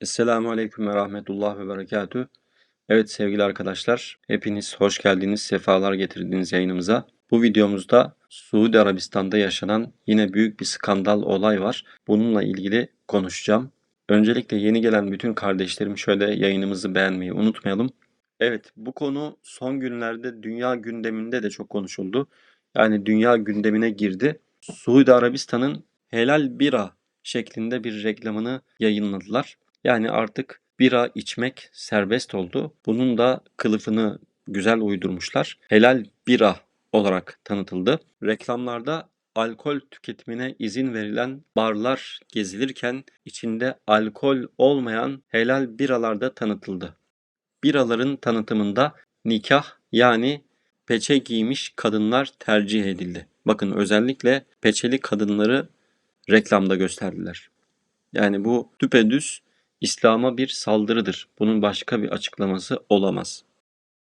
Esselamu Aleyküm ve Rahmetullah ve Berekatüh. Evet sevgili arkadaşlar, hepiniz hoş geldiniz, sefalar getirdiniz yayınımıza. Bu videomuzda Suudi Arabistan'da yaşanan yine büyük bir skandal olay var. Bununla ilgili konuşacağım. Öncelikle yeni gelen bütün kardeşlerim şöyle yayınımızı beğenmeyi unutmayalım. Evet, bu konu son günlerde dünya gündeminde de çok konuşuldu. Yani dünya gündemine girdi. Suudi Arabistan'ın helal bira şeklinde bir reklamını yayınladılar. Yani artık bira içmek serbest oldu. Bunun da kılıfını güzel uydurmuşlar. Helal bira olarak tanıtıldı. Reklamlarda alkol tüketimine izin verilen barlar gezilirken içinde alkol olmayan helal biralar da tanıtıldı. Biraların tanıtımında nikah yani peçe giymiş kadınlar tercih edildi. Bakın özellikle peçeli kadınları reklamda gösterdiler. Yani bu düpedüz İslam'a bir saldırıdır. Bunun başka bir açıklaması olamaz.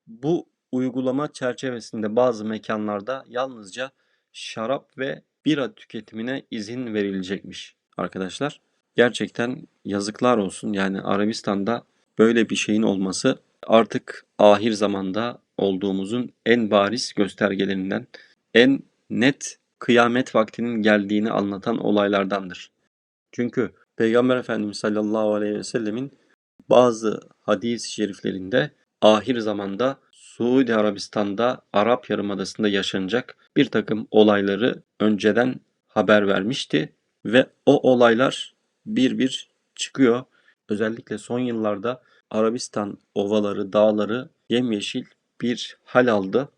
Bu uygulama çerçevesinde bazı mekanlarda yalnızca şarap ve bira tüketimine izin verilecekmiş arkadaşlar. Gerçekten yazıklar olsun. Yani Arabistan'da böyle bir şeyin olması artık ahir zamanda olduğumuzun en bariz göstergelerinden, en net kıyamet vaktinin geldiğini anlatan olaylardandır. Çünkü Peygamber Efendimiz sallallahu aleyhi ve sellemin bazı hadis-i şeriflerinde ahir zamanda Suudi Arabistan'da Arap Yarımadası'nda yaşanacak bir takım olayları önceden haber vermişti ve o olaylar bir bir çıkıyor. Özellikle son yıllarda Arabistan ovaları, dağları yemyeşil bir hal aldı.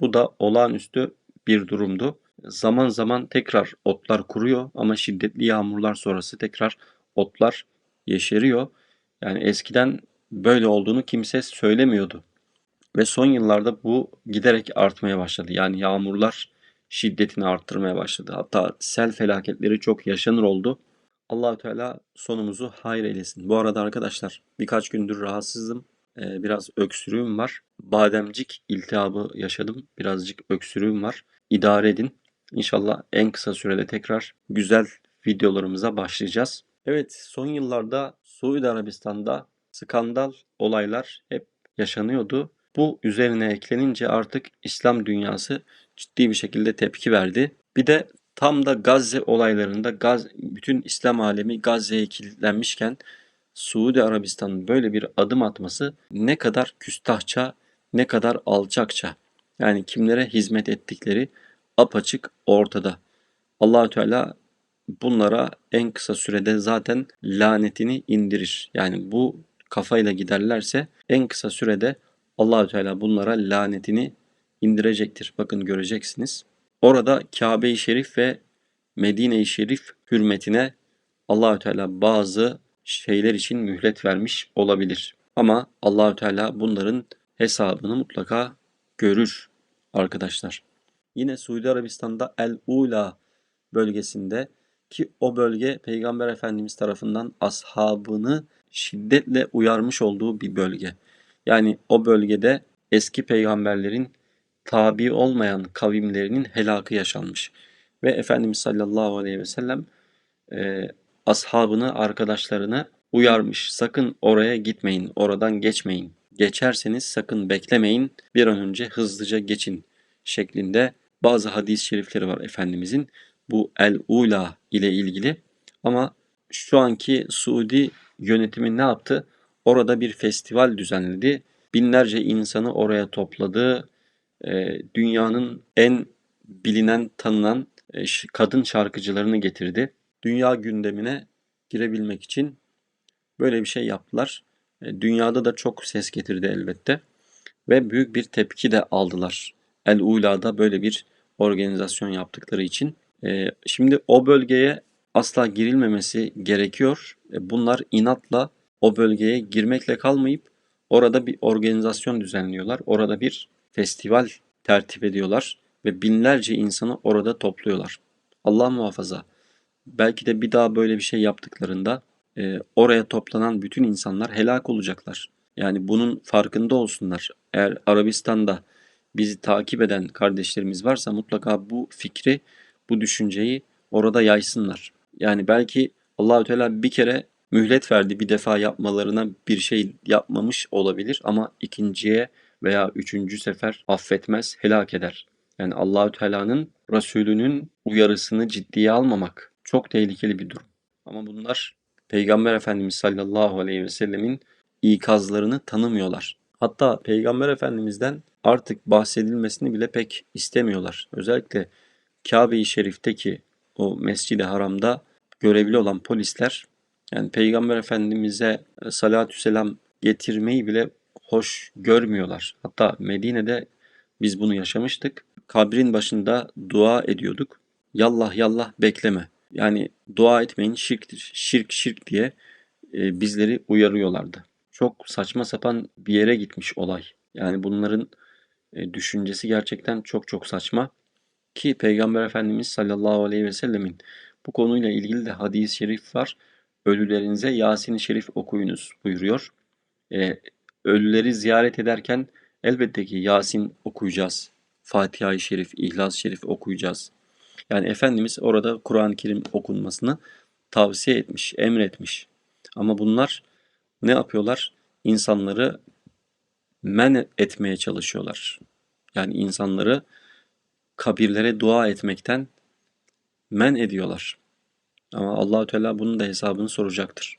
Bu da olağanüstü bir durumdu. Zaman zaman tekrar otlar kuruyor ama şiddetli yağmurlar sonrası tekrar otlar yeşeriyor. Yani eskiden böyle olduğunu kimse söylemiyordu. Ve son yıllarda bu giderek artmaya başladı. Yani yağmurlar şiddetini arttırmaya başladı. Hatta sel felaketleri çok yaşanır oldu. Allahü Teala sonumuzu hayır eylesin. Bu arada arkadaşlar birkaç gündür rahatsızdım. Ee, biraz öksürüğüm var. Bademcik iltihabı yaşadım. Birazcık öksürüğüm var. İdare edin. İnşallah en kısa sürede tekrar güzel videolarımıza başlayacağız. Evet, son yıllarda Suudi Arabistan'da skandal olaylar hep yaşanıyordu. Bu üzerine eklenince artık İslam dünyası ciddi bir şekilde tepki verdi. Bir de tam da Gazze olaylarında Gaz, bütün İslam alemi Gazze'ye kilitlenmişken Suudi Arabistan'ın böyle bir adım atması ne kadar küstahça, ne kadar alçakça. Yani kimlere hizmet ettikleri apaçık ortada. Allahü Teala bunlara en kısa sürede zaten lanetini indirir. Yani bu kafayla giderlerse en kısa sürede Allahü Teala bunlara lanetini indirecektir. Bakın göreceksiniz. Orada Kabe-i Şerif ve Medine-i Şerif hürmetine Allahü Teala bazı şeyler için mühlet vermiş olabilir. Ama Allahü Teala bunların hesabını mutlaka görür arkadaşlar. Yine Suudi Arabistan'da El Ula bölgesinde ki o bölge Peygamber Efendimiz tarafından ashabını şiddetle uyarmış olduğu bir bölge. Yani o bölgede eski peygamberlerin tabi olmayan kavimlerinin helakı yaşanmış. Ve Efendimiz sallallahu aleyhi ve sellem e, ashabını, arkadaşlarını uyarmış. Sakın oraya gitmeyin, oradan geçmeyin. Geçerseniz sakın beklemeyin, bir an önce hızlıca geçin şeklinde bazı hadis-i şerifleri var Efendimizin bu El-Ula ile ilgili. Ama şu anki Suudi yönetimi ne yaptı? Orada bir festival düzenledi. Binlerce insanı oraya topladı. E, dünyanın en bilinen, tanınan e, kadın şarkıcılarını getirdi. Dünya gündemine girebilmek için böyle bir şey yaptılar. E, dünyada da çok ses getirdi elbette. Ve büyük bir tepki de aldılar. El-Ula'da böyle bir organizasyon yaptıkları için. E, şimdi o bölgeye asla girilmemesi gerekiyor. E, bunlar inatla o bölgeye girmekle kalmayıp orada bir organizasyon düzenliyorlar. Orada bir festival tertip ediyorlar ve binlerce insanı orada topluyorlar. Allah muhafaza. Belki de bir daha böyle bir şey yaptıklarında e, oraya toplanan bütün insanlar helak olacaklar. Yani bunun farkında olsunlar. Eğer Arabistan'da bizi takip eden kardeşlerimiz varsa mutlaka bu fikri, bu düşünceyi orada yaysınlar. Yani belki Allahü Teala bir kere mühlet verdi bir defa yapmalarına bir şey yapmamış olabilir ama ikinciye veya üçüncü sefer affetmez, helak eder. Yani Allahü Teala'nın Resulünün uyarısını ciddiye almamak çok tehlikeli bir durum. Ama bunlar Peygamber Efendimiz sallallahu aleyhi ve sellemin ikazlarını tanımıyorlar. Hatta Peygamber Efendimiz'den artık bahsedilmesini bile pek istemiyorlar. Özellikle Kabe-i Şerif'teki o Mescid-i Haram'da görevli olan polisler yani Peygamber Efendimiz'e salatü selam getirmeyi bile hoş görmüyorlar. Hatta Medine'de biz bunu yaşamıştık. Kabrin başında dua ediyorduk. Yallah yallah bekleme. Yani dua etmeyin şirktir. Şirk şirk diye e, bizleri uyarıyorlardı. Çok saçma sapan bir yere gitmiş olay. Yani bunların düşüncesi gerçekten çok çok saçma. Ki Peygamber Efendimiz sallallahu aleyhi ve sellemin bu konuyla ilgili de hadis-i şerif var. Ölülerinize Yasin-i Şerif okuyunuz buyuruyor. E, ölüleri ziyaret ederken elbette ki Yasin okuyacağız. Fatiha-i Şerif, İhlas-ı Şerif okuyacağız. Yani Efendimiz orada Kur'an-ı Kerim okunmasını tavsiye etmiş, emretmiş. Ama bunlar ne yapıyorlar? İnsanları men etmeye çalışıyorlar. Yani insanları kabirlere dua etmekten men ediyorlar. Ama Allahü Teala bunun da hesabını soracaktır.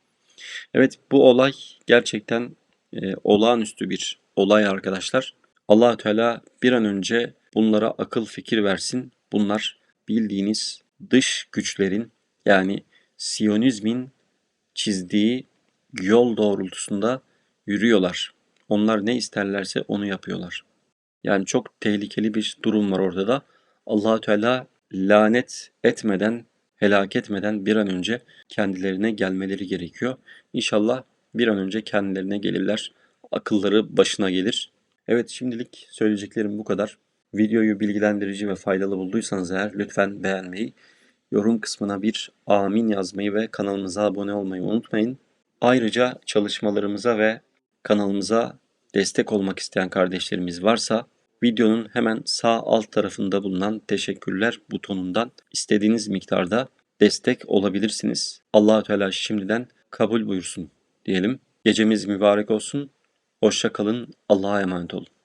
Evet bu olay gerçekten e, olağanüstü bir olay arkadaşlar. Allahü Teala bir an önce bunlara akıl fikir versin. Bunlar bildiğiniz dış güçlerin yani Siyonizmin çizdiği yol doğrultusunda yürüyorlar. Onlar ne isterlerse onu yapıyorlar. Yani çok tehlikeli bir durum var orada da. Allahü Teala lanet etmeden, helak etmeden bir an önce kendilerine gelmeleri gerekiyor. İnşallah bir an önce kendilerine gelirler. Akılları başına gelir. Evet şimdilik söyleyeceklerim bu kadar. Videoyu bilgilendirici ve faydalı bulduysanız eğer lütfen beğenmeyi, yorum kısmına bir amin yazmayı ve kanalımıza abone olmayı unutmayın. Ayrıca çalışmalarımıza ve kanalımıza destek olmak isteyen kardeşlerimiz varsa videonun hemen sağ alt tarafında bulunan teşekkürler butonundan istediğiniz miktarda destek olabilirsiniz. Allahü Teala şimdiden kabul buyursun diyelim. Gecemiz mübarek olsun. Hoşça kalın. Allah'a emanet olun.